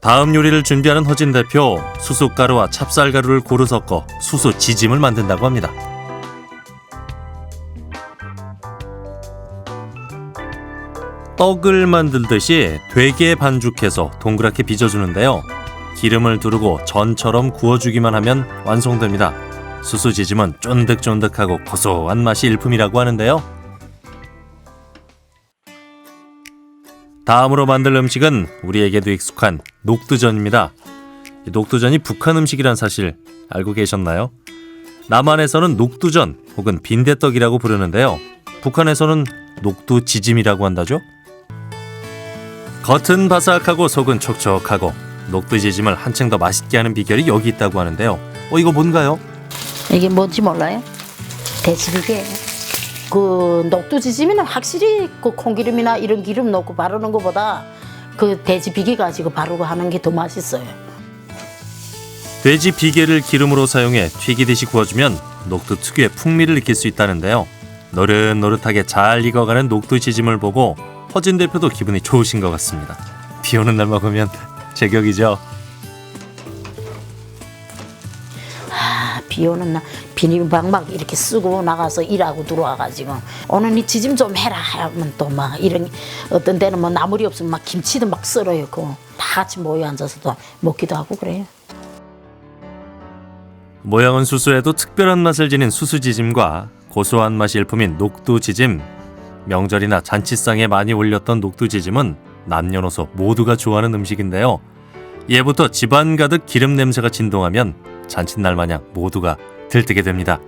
다음 요리를 준비하는 허진 대표 수숫가루와 찹쌀가루를 고루 섞어 수수 지짐을 만든다고 합니다. 떡을 만들듯이 되게 반죽해서 동그랗게 빚어주는데요. 기름을 두르고 전처럼 구워주기만 하면 완성됩니다. 수수지짐은 쫀득쫀득하고 고소한 맛이 일품이라고 하는데요. 다음으로 만들 음식은 우리에게도 익숙한 녹두전입니다. 이 녹두전이 북한 음식이란 사실 알고 계셨나요? 남한에서는 녹두전 혹은 빈대떡이라고 부르는데요. 북한에서는 녹두지짐이라고 한다죠. 겉은 바삭하고 속은 촉촉하고 녹두지짐을 한층 더 맛있게 하는 비결이 여기 있다고 하는데요. 어 이거 뭔가요? 이게 뭔지 몰라요? 대지비게. 그 녹두지짐이는 확실히 그 콩기름이나 이런 기름 넣고 바르는 것보다 그 돼지 비계 가지고 바르고 하는 게 더 맛있어요. 돼지 비계를 기름으로 사용해 튀기듯이 구워주면 녹두 특유의 풍미를 느낄 수 있다는데요. 노릇노릇하게 잘 익어가는 녹두 지짐을 보고 허진 대표도 기분이 좋으신 것 같습니다. 비 오는 날 먹으면 제격이죠. 비 오는 날 비닐방 막 이렇게 쓰고 나가서 일하고 들어와가지고 오늘 이 지짐 좀 해라 하면 또 막 이런 어떤 데는 뭐 나물이 없으면 막 김치도 막 썰어요. 그다 같이 모여 앉아서 또 먹기도 하고 그래요. 모양은 수수해도 특별한 맛을 지닌 수수지짐과 고소한 맛이 일품인 녹두지짐. 명절이나 잔치상에 많이 올렸던 녹두지짐은 남녀노소 모두가 좋아하는 음식인데요. 예부터 집안 가득 기름 냄새가 진동하면 잔칫날 마냥 모두가 들뜨게 됩니다.